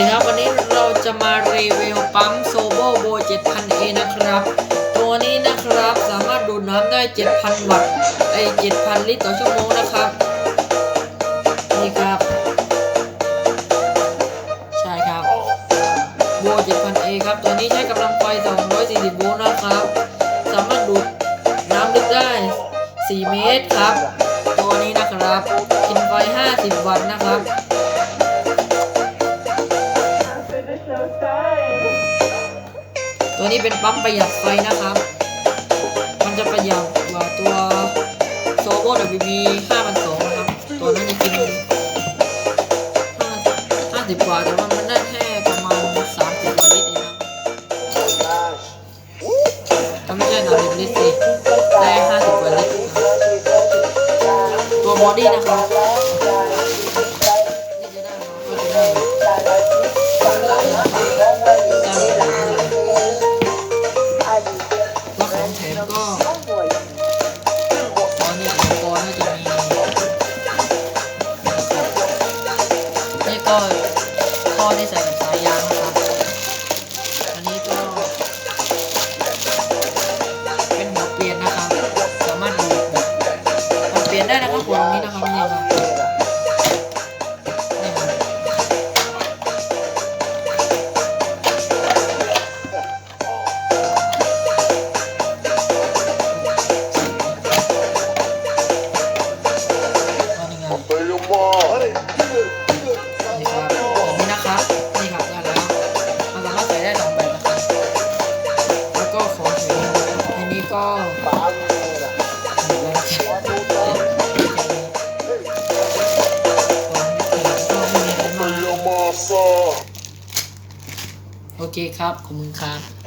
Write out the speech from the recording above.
ดีครับวันนี้เราจะมารีวิวปั๊มโซโบโบ 7000A นะครับ ตัวนี้นะครับสามารถดูดน้ำได้ 7,000 วัตต์ไอ7,000 ลิตรต่อชั่วโมงนะครับ นี่ครับ ใช่ครับโบ 7000A ครับ ตัวนี้ใช้กำลังไฟ 240 โวลต์นะครับ สามารถดูดน้ำลึกได้ 4 เมตรครับ ตัวนี้นะครับ กินไฟ 50 วัตต์นะครับ ตัวนี้เป็นปั๊มประหยัดไฟนะครับ มันจะประหยัดกว่าตัวโซโบ WB 5,200นะครับ ตัวนั้นจะกิน50กว่าแต่ว่ามันได้แค่ประมาณ 30กว่าลิตรเองนะครับก็ไม่ใช่30ลิตรสิได้ 50กว่าลิตรครับตัวบอดี้นะครับนี่จะได้มาก็จะได้ แถมก็ตอนนี้อุปกรณ์น่าจะมีนี่ก็ข้อที่ใส่กับสายยางนะครับอันนี้ก็เป็นหัวเปลี่ยนนะครับ สามารถดูแบบมันเปลี่ยนได้นะครับหัวตรงนี้นะครับนี่ครับ เอานี่ไงนี่ครับแบบนี้นะครับ นี่ครับได้แล้วมันสามารถใส่ได้สองแบบนะครับ แล้วก็ของแถมอันนี้ก็โอเคครับ ขอบคุณครับ